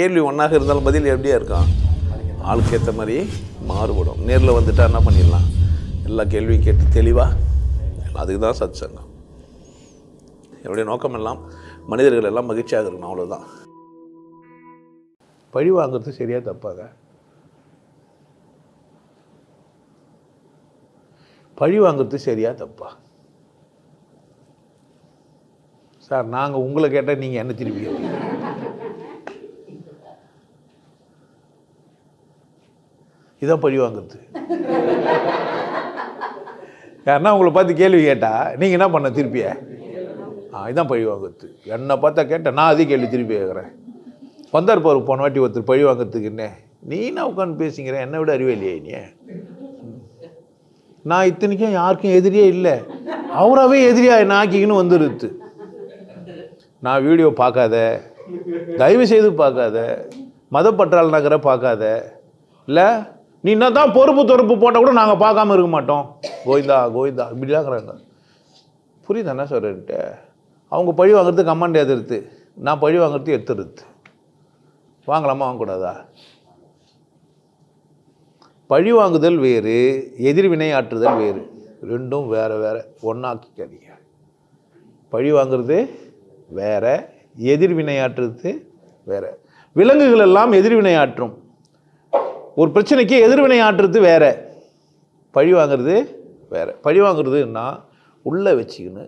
கேள்வி ஒன்றாக இருந்தாலும் பதில் எப்படியா இருக்கும்? ஆளுக்கு ஏற்ற மாதிரி மாறுபடும். நேரில் வந்துட்டால் என்ன பண்ணிடலாம்? எல்லா கேள்வியும் கேட்டு தெளிவாக அதுக்கு தான் சத் சங்கம் என்னுடைய நோக்கம் எல்லாம் மனிதர்கள் எல்லாம் மகிழ்ச்சியாக இருக்கணும் அவ்வளோதான் பழி வாங்குறது சரியாக தப்பாங்க பழி வாங்குறது சரியாக தப்பா? சார் நாங்கள் உங்களை கேட்டால் நீங்கள் என்ன திருப்பி இதான் பழி வாங்குறது. யாருன்னா உங்களை பார்த்து கேள்வி கேட்டால் நீங்கள் என்ன பண்ண திருப்பிய? ஆ இதான் பழி வாங்குறது. என்னை பார்த்தா கேட்டேன் நான் அதே கேள்வி திருப்பி கேட்குறேன். வந்தார் பாரு போன வாட்டி ஒருத்தர் பழி வாங்குறதுக்கு என்ன? நீ என்ன உட்காந்து பேசிக்கிற? என்னை விட அறிவே இல்லையே நீ நான் இத்தனைக்கும் யாருக்கும் எதிரியே இல்லை. அவராகவே எதிரியா என்ன ஆக்கிக்கின்னு வந்துருது. நான் வீடியோ பார்க்காத. தயவு செய்து பார்க்காத. மதப்பற்றால் நகரை பார்க்காத. இல்லை நீ என்ன தான் பொறுப்பு தொறுப்பு போட்டால் கூட நாங்கள் பார்க்காம இருக்க மாட்டோம். கோவிந்தா கோவிந்தா இப்படிலாங்கிறாங்க புரியுது என்ன சொல்கிறேன்ட்டு அவங்க பழி வாங்குறது கமாண்ட் எதிர்த்து நான் பழி வாங்குறது எடுத்துருது வாங்கலாமா வாங்கக்கூடாதா? பழி வாங்குதல் வேறு எதிர்வினை ஆற்றுதல் வேறு. ரெண்டும் வேறு வேறு. ஒன்றாக்கிக்காதீங்க பழி வாங்குறது வேற எதிர்வினை ஆற்றுறது வேற. விலங்குகள் எல்லாம் எதிர்வினை ஆற்றும். ஒரு பிரச்சனைக்கு எதிர்வினை ஆற்றுறது வேறு. பழி வாங்குறது வேறு. பழி வாங்குறதுன்னா உள்ளே வச்சுக்கின்னு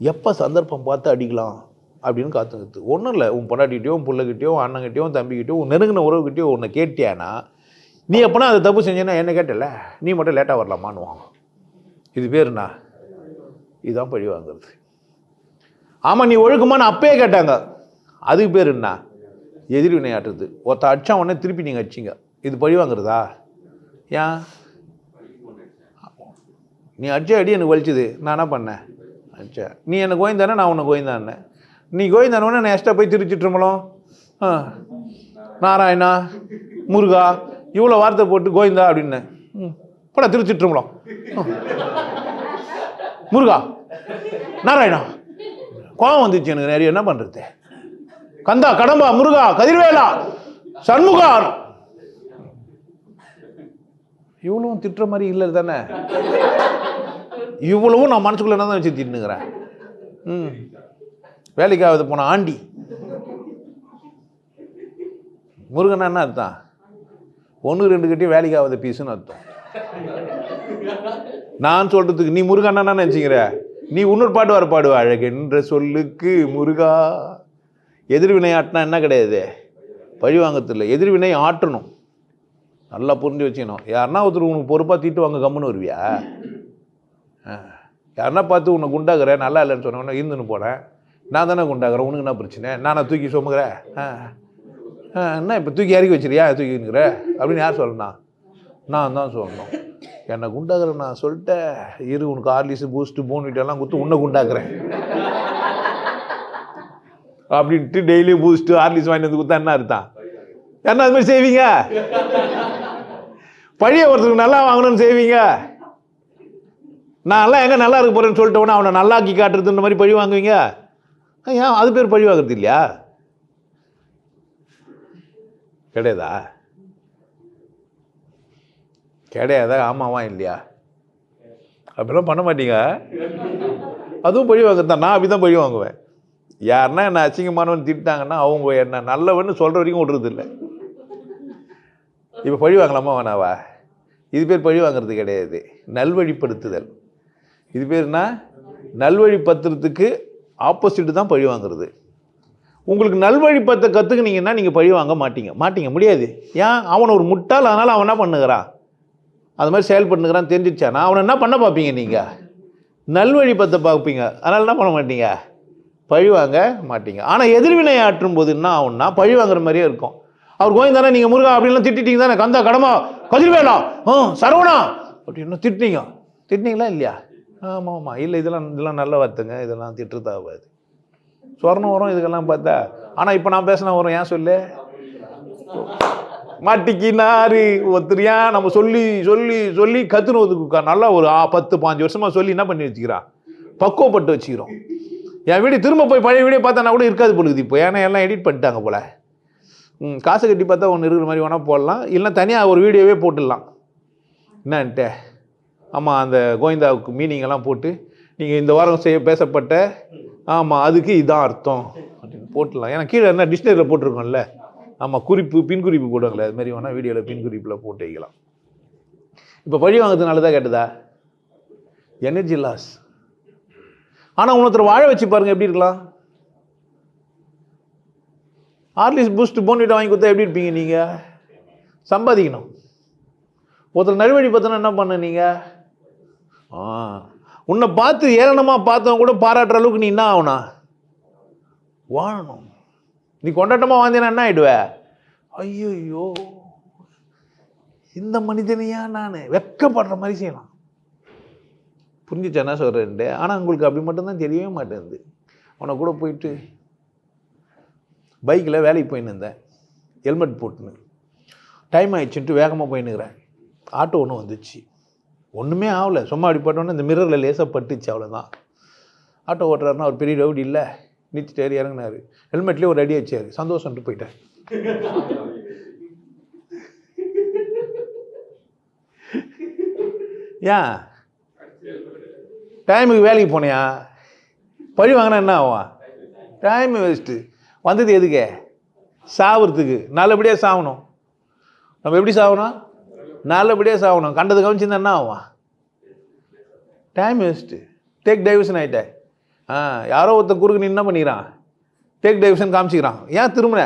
எப்போ சந்தர்ப்பம் பார்த்து அடிக்கலாம் அப்படின்னு காத்துக்கிறது ஒன்றும் இல்லை. உன் பொண்டாட்டிகிட்டயோ உன் பிள்ளைகிட்டயோ உன் அண்ணங்கிட்டயோ உன் தம்பிக்கிட்டயோ உன் நெருங்கின உறவுகிட்டயோ உன்னை கேட்டியானா நீ எப்போனா அதை தப்பு செஞ்சேன்னா என்ன கேட்டல? நீ மட்டும் லேட்டாக வரலாமான்னுவான் இது பேருண்ணா இதுதான் பழி வாங்குறது. ஆமாம் நீ ஒழுக்கமானு அப்பயே கேட்டாங்க. அதுக்கு பேர் என்ன? எதிர்வினை ஆட்டுறது ஒருத்த அடித்தா உடனே திருப்பி நீங்கள் அடிச்சிங்க. இது பழி வாங்குறதா? ஏன் நீ அடிச்ச அடி எனக்கு வலிச்சுது. நான் என்ன பண்ணேன்? அடிச்சா. நீ என்னை கோயந்தானே நான் உன்னை கோயந்தானே நீ கோயந்தானே நான் எக்ஸ்ட்ரா போய் திருச்சிட்டுருமலும் ஆ. நாராயணா முருகா இவ்வளோ வார்த்தை போட்டு கோவிந்தா அப்படின்னேன் ம். போடா திருச்சிட்டுருமலம் முருகா நாராயணா. கோபம் வந்துச்சு எனக்கு நிறைய. என்ன பண்ணுறது கந்தா கடம்பா முருகா கதிர்வேலா சண்முகா இவ்வளவும் திட்டுற மாதிரி இல்லை தானே? இவ்வளவும் நான் மனசுக்குள்ளே என்ன தான் வச்சு தின்னுங்கிறேன் ம். வேலைக்காவது போன ஆண்டி. முருகன் என்ன அர்த்தம்? ஒன்று ரெண்டு கட்டி வேலைக்காவது பீஸுன்னு அர்த்தம். நான் சொல்கிறதுக்கு நீ முருகன் என்ன நினச்சிக்கிற? நீ இன்னொரு பாட்டு வர பாடுவ அழகென்ற சொல்லுக்கு முருகா. எதிர்வினை ஆட்டினா என்ன கிடையாது? பழி வாங்கறது இல்லை எதிர்வினை ஆட்டணும். நல்லா புரிஞ்சு வச்சுக்கணும். யாருன்னா ஒருத்தர் உனக்கு பொறுப்பாக தீட்டு வாங்க கம்முன்னு வருவியா? ஆ. யாருன்னா பார்த்து உன்னை குண்டாகிறேன் நல்லா இல்லைன்னு சொன்னவொன்னே இருந்துன்னு போனேன் நான் தானே குண்டாக்குறேன் உனக்கு என்ன பிரச்சனை? நானா தூக்கி சுமக்கிறேன் ஆ. ஆ, என்ன இப்போ தூக்கி இறக்கி வச்சிருக்கியா தூக்கி அப்படின்னு யார் சொல்லணும் நான் தான் சொல்லணும். என்னை குண்டாக்குற நான் சொல்லிட்டேன். இரு உனக்கு ஆர்லிஸு பூஸ்ட்டு போன்விட்டெல்லாம் கொடுத்து உன்னை குண்டாக்குறேன். அப்படின்ட்டு டெய்லி பூஸ்ட்டு ஆர்லிஸ் வாங்கிட்டு வந்து கொடுத்தா என்ன அர்த்தம்? என்ன அது மாதிரி செய்வீங்க? பழைய ஒருத்தருக்கு நல்லா வாங்கணும்னு செய்வீங்க? நான் எல்லாம் எங்கே நல்லா இருக்க போகிறேன்னு சொல்லிட்டோன்னா அவனை நல்லாக்கி காட்டுறதுன்ற மாதிரி பழி வாங்குவீங்க? ஏன் அது பேர் பழி வாங்குறது இல்லையா? கிடையாதா? கிடையாதா? ஆமாவா இல்லையா? அப்படிலாம் பண்ண மாட்டீங்க. அதுவும் பழி வாங்குறது நான் அப்படி தான் பழி வாங்குவேன். யாருன்னா என்ன அசிங்கமானவன் திட்டாங்கன்னா அவங்க என்ன நல்லவன்னு சொல்கிற வரைக்கும் விடுறது இப்போ பழி வாங்கலாமா வேணாவா இது பேர் பழி வாங்குறது கிடையாது. நல்வழிப்படுத்துதல். இது பேர்னா நல்வழிப்படுத்துறதுக்கு ஆப்போசிட்டு தான் பழி வாங்குறது. உங்களுக்கு நல்வழிப்பத்தை கற்றுக்குனீங்கன்னா நீங்கள் பழி வாங்க மாட்டீங்க. மாட்டீங்க. முடியாது. ஏன்? அவன் ஒரு முட்டாள் அதனால் அவன் என்ன பண்ணுகிறான்? அது மாதிரி செயல்பட்டுக்கிறான் தெரிஞ்சிச்சானா அவனை என்ன பண்ண பார்ப்பீங்க நீங்கள் நல்வழிப்பத்தை பார்ப்பீங்க. அதனால் என்ன பண்ண மாட்டீங்க? பழி வாங்க மாட்டீங்க. ஆனால் எதிர்வினை ஆற்றும் போது என்ன ஆகும்னா பழி வாங்குற மாதிரியே இருக்கும். அவர் கோயந்தானே நீங்கள் முருகா அப்படின்லாம் திட்டிட்டீங்க தானே? கந்தா கடமா கதிர்வேலா ஆ சரவணா. அப்படின்னு திட்டினீங்க திட்டினீங்களா இல்லையா? ஆமாம் ஆமாம் இல்லை இதெல்லாம் இதெல்லாம் நல்ல வார்த்தைங்க. இதெல்லாம் திட்டுறதாகாது சொர்ணம் வரும் இதுக்கெல்லாம் பார்த்தா. ஆனால் இப்போ நான் பேசினா வரும். ஏன் சொல்லு? மாட்டிக்கினாரு ஒருத்தரியா? நம்ம சொல்லி சொல்லி சொல்லி கத்துனதுக்கு நல்லா ஒரு பத்து பாஞ்சு வருஷமா சொல்லி என்ன பண்ணி வச்சுக்கிறான் பக்குவப்பட்டு வச்சுக்கிறோம். என் வீடு திரும்ப போய் பழைய வீடியோ பார்த்தா கூட இருக்காது பொழுது இப்போ. ஏன்னா எல்லாம் எடிட் பண்ணிட்டாங்க போல. காசு கட்டி பார்த்தா ஒன்று இருக்கிற மாதிரி வேணால் போடலாம். இல்லைன்னா தனியாக ஒரு வீடியோவே போட்டுடலாம். என்னன்ட்டு? ஆமாம் அந்த கோவிந்தாவுக்கு மீனிங்கெல்லாம் போட்டு நீங்கள் இந்த வாரம் செய்ய பேசப்பட்ட ஆமாம் அதுக்கு இதான் அர்த்தம். அப்படின்னு போட்டுடலாம். ஏன்னா கீழே என்ன டிக்ஷனரியில் போட்டிருக்கோம்ல? ஆமாம் குறிப்பு பின் குறிப்பு போடுவாங்களே அது மாதிரி வேணால் வீடியோவில் பின் குறிப்பில் போட்டு வைக்கலாம். இப்போ பழி வாங்குறதுனால தான் கேட்டதா? எனர்ஜி லாஸ் ஆனால் உனத்தர் வாழ வச்சு பாருங்கள் எப்படி இருக்கலாம்? ஆர்லிஸ் பூஸ்ட் போன்விட்டா வாங்கி கொடுத்தா எப்படி இருப்பீங்க நீங்கள் சம்பாதிக்கணும். ஒருத்தர் நல்வழி பார்த்தோன்னா என்ன பண்ண நீங்கள் ஆ. உன்னை பார்த்து ஏளனமாக பார்த்தவங்க கூட பாராட்டுற அளவுக்கு நீ என்ன ஆகுனா? வாழணும். நீ கொண்டாட்டமாக வாழ்ந்தேன்னா என்ன ஆகிடுவே ஐயோ இந்த மனிதனையா நான்? வெக்கப்படுற மாதிரி செய்யலாம். புரிஞ்சுச்சு என்ன சொல்கிறேன்ட்டு ஆனால் உங்களுக்கு அப்படி மட்டும்தான் தெரியவே மாட்டேங்குது. அவனை கூட போயிட்டு பைக்கில் வேலைக்கு போயின்னு இருந்தேன் ஹெல்மெட் போட்டுன்னு. டைம் ஆயிடுச்சுன்ட்டு வேகமாக போயின்னுக்கிறேன் ஆட்டோ ஒன்று வந்துச்சு. ஒன்றுமே ஆகலை. சும்மா அப்படி போட்டோன்னே இந்த மிரரில் லேசாக பட்டுச்சு அவ்வளோதான் ஆட்டோ ஓட்டுறாருன்னா ஒரு பெரிய ரவுடி இல்லை. நீச்சிட்டாரு இறங்கினாரு. ஹெல்மெட்லேயே ஒரு அடி வச்சார். சந்தோஷம்ட்டு போயிட்டேன். ஏன்? டைமுக்கு வேலைக்கு போனியா? பழி வாங்கினா என்ன ஆகும்? டைம் வேஸ்ட்டு வந்தது எதுக்கு? சாவறதுக்கு. நல்லபடியாக சாகணும் நம்ம எப்படி சாகணும் நல்லபடியாக சாகணும் கண்டது கவனிச்சிருந்தா என்ன ஆகும்? டைம் வேஸ்ட்டு டேக் டைவர்ஷன் ஆகிட்டேன் ஆ யாரோ ஒருத்தன் குறுக்கு நீ என்ன பண்ணிக்கிறான்? டேக் டைவர்ஷன் காமிச்சிக்கிறான். ஏன் திரும்பின?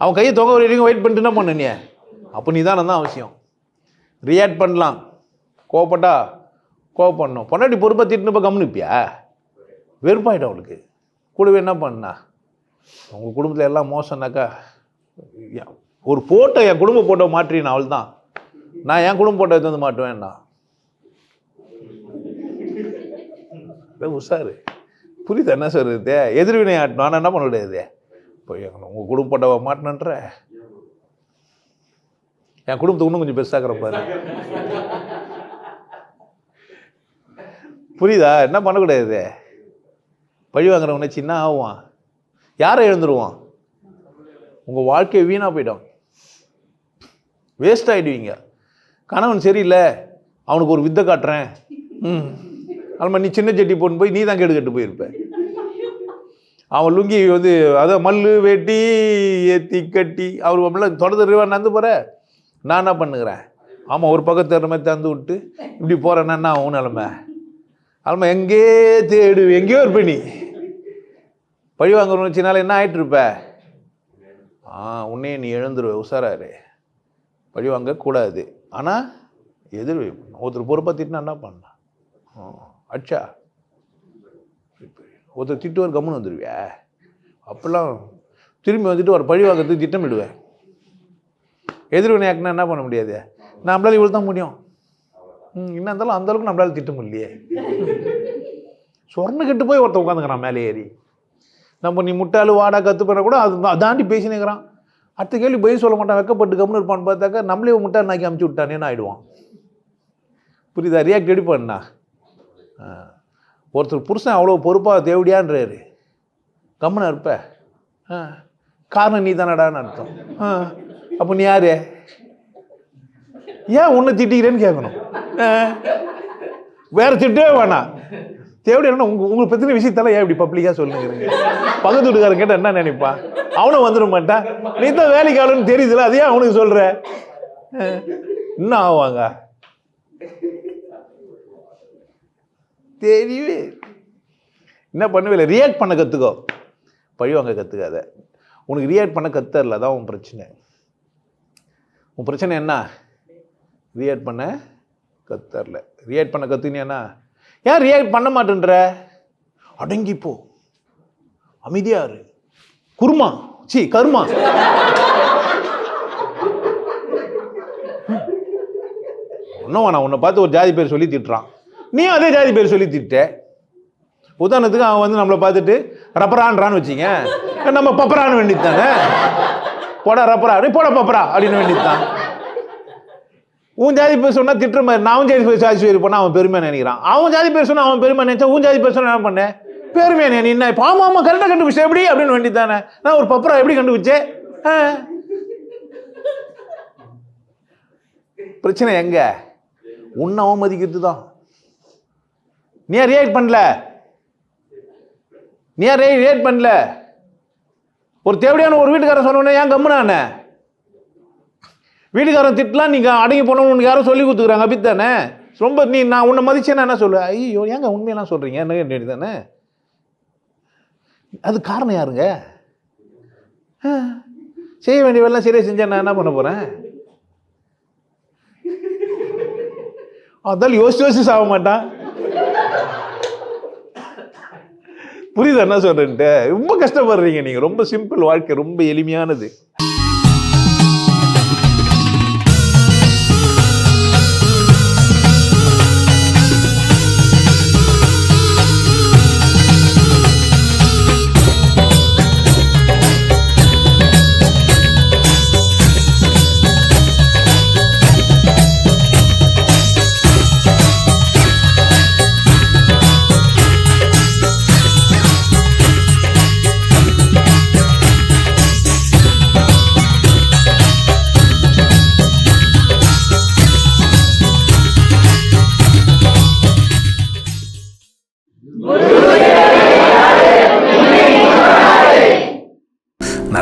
அவன் கையை தொகை வரைக்கும் வெயிட் பண்ணிட்டு என்ன பண்ண நீ? அப்போ நீ தான் தான் அவசியம். ரியாக்ட் பண்ணலாம். கோவப்பட்டா கோவப்படணும் பொண்டாட்டி பொறுப்பை திட்டுன்னு இப்போ கம்னிப்பியா வெறுப்பாயிடும் அவளுக்கு. கூடவே என்ன பண்ணா? உங்கள் குடும்பத்தில் எல்லாம் மோசம்னாக்கா ஒரு ஃபோட்டோ என் குடும்ப ஃபோட்டோ மாற்றின அவள் தான் நான் என் குடும்ப ஃபோட்டோ எடுத்து வந்து மாட்டுவேன்னா உஷாரு. புரியுது என்ன சொல்கிறது எதிர்வினை ஆட்டணும் ஆனால் என்ன பண்ண முடியாது இப்போ உங்கள் குடும்ப ஃபோட்டோவை மாட்டினன்ற. என் குடும்பத்துக்கு இன்னும் கொஞ்சம் பெருசாக்கிற பாரு. புரியுதா? என்ன பண்ணக்கூடாது பழி வாங்குறவனை சின்ன ஆகுவான் யாரை எழுந்துருவான்? உங்கள் வாழ்க்கை வீணாக போயிடும். வேஸ்ட் ஆகிடுவீங்க கணவன் சரியில்லை அவனுக்கு ஒரு வித்தை காட்டுறேன். ம். அதுமாதிரி நீ சின்ன செட்டி போட்டு போய் நீ தான் கேடு கட்டு போயிருப்ப. அவன் லுங்கி வந்து அதான் மல்லு வெட்டி ஏற்றி கட்டி அவர் அப்படிலாம் தொடர்ந்து ரிவா நடந்து போகிற நான் என்ன பண்ணுகிறேன்? ஆமாம் ஒரு பக்கம் தேடுற மாதிரி தந்து விட்டு இப்படி போகிறேன்னா என்ன ஆகும் நிலமை? அதுமாதிரி எங்கே தேடு எங்கேயோ இருப்பேன் நீ. பழி வாங்குறவனு வச்சுனால என்ன ஆகிட்டு இருப்ப? ஆ உன்னையே நீ எழுந்துருவ உஷாராரு பழி வாங்கக்கூடாது ஆனால் எதிர் ஒருத்தர் பொறுப்பை திட்டினா என்ன பண்ணலாம் அச்சா. ஒருத்தர் திட்டுவார் கம்முன்னு வந்துடுவியா அப்போல்லாம் திரும்பி வந்துட்டு ஒரு பழி வாங்குறதுக்கு திட்டமிடுவேன் எதிர்வினையாக்குனா என்ன பண்ண முடியாது? நம்மளால இவ்வளோ தான் முடியும். ம் என்ன இருந்தாலும் அந்தளவுக்கு நம்மளால திட்ட முடியலையே. சொர்ண கெட்டு போய் ஒருத்தர் உட்காந்துக்கிறான் மேலே ஏறி. நம்ம நீ முட்டாளு வாடா கற்றுப்பட பண்ண கூட அது அதாண்டி தாண்டி பேசினுக்கிறான். அடுத்த கேள்வி பதில் சொல்ல மாட்டான் வெக்கப்பட்டு கம்னு இருப்பான்னு பார்த்தாக்கா நம்மளே முட்டாள் நாக்கி அமுச்சு விட்டானேன்னு ஆகிடுவான் புரியுதா? ரியாக்ட் எப்படி பண்ணா. ஆ. ஒருத்தர் புருஷன் அவ்வளோ பொறுப்பாக தேவடியான்றாரு. கம்முனா இருப்ப. ஆ. காரணம் நீ தானடான்னு அர்த்தம். ஆ. அப்போ நீ யாரு? ஏன் உன்னை திட்டிக்கிறேன்னு கேட்கணும் ஆ. வேற திட்டவே வேணாம். தேவடி என்ன உங்க உங்களுக்கு பற்றின விஷயத்தெல்லாம் ஏன் இப்படி பப்ளிக்காக சொல்லுங்கிறீங்க பக்கத்து வீட்டுக்காரன் கேட்டால் என்ன நினைப்பான் அவனும் வந்துட மாட்டான். நீ தான் வேலைக்கு ஆளுன்னு தெரியுதுல அதையே அவனுக்கு சொல்ற? என்ன ஆவாங்க? தெரியவே என்ன இல்லை ரியாக்ட் பண்ண கற்றுக்கோ பழிவாங்க கற்றுக்காத உனக்கு ரியாக்ட் பண்ண கத்தரல தான் உன் பிரச்சனை. உன் பிரச்சனை என்ன? ரியாக்ட் பண்ண கத்தரல ரியாக்ட் பண்ண கற்றுனியானா ஏன் ரியாக்ட் பண்ண மாட்டேன்ற? அடங்கிப்போ. அமைதியா இரு. குருமா. சி கருமா. ஒன்றும் நான் உன்னை பார்த்து ஒரு ஜாதி பேர் சொல்லி திட்டுறான். நீயும் அதே ஜாதி பேர் சொல்லி திட்ட உதாரணத்துக்கு அவன் வந்து நம்மளை பார்த்துட்டு ரப்பரான்றான்னு வச்சிங்க நம்ம பப்பரான்னு வேண்டியது தானே போடா ரப்பரா. நீ போட பப்பரா. அப்படின்னு வேண்டியது தான் உன் ஜாதி பேர் சொன்னால் திட்டுற மாதிரி நான் அவன் ஜாதி பேர் சாதி பேர் போனால் அவன் பெருமை நினைக்கிறான். அவன் ஜாதி பேர் சொன்னால் அவன் பெருமை நினைச்சா உன் ஜாதி பேர் சொன்னால் என்ன பண்ணேன் பேருமே நீ என்ன ஆமாம் அம்மா கரெக்டாக கண்டுபிடிச்சேன் எப்படி? அப்படின்னு வேண்டி தானே நான் ஒரு பப்பரா எப்படி கண்டுபிடிச்சே பிரச்சனை எங்க? உன்னை அவமதிக்கிறது தான் நீ ரியாக்ட் பண்ணல? நீ ரியாக்ட் பண்ணல? ஒரு தேவையான ஒரு வீட்டுக்காரன் சொன்னோன்னே ஏன் கம்முனான வீட்டுக்காரன் திட்டலாம் நீங்கள் அடங்கி போனோம்னு உனக்கு யாரும் சொல்லி கொடுத்துக்குறாங்க அப்படித்தானே? ரொம்ப நீ நான் உன்னை மதிச்சேன்னா என்ன சொல்லு ஐயோ ஏங்க உண்மையெல்லாம் சொல்கிறீங்க என்ன கேட்டு தானே அது காரணம் யாருங்க? செய்ய வேண்டிய வேலை சரியாக செஞ்சால் நான் என்ன பண்ண போகிறேன் அதால் யோசிச்சு யோசிச்சு சாக மாட்டான். புரியுது என்ன சொல்கிறேன்ட்டு ரொம்ப கஷ்டப்படுறீங்க நீங்கள் ரொம்ப சிம்பிள் வாழ்க்கை ரொம்ப எளிமையானது.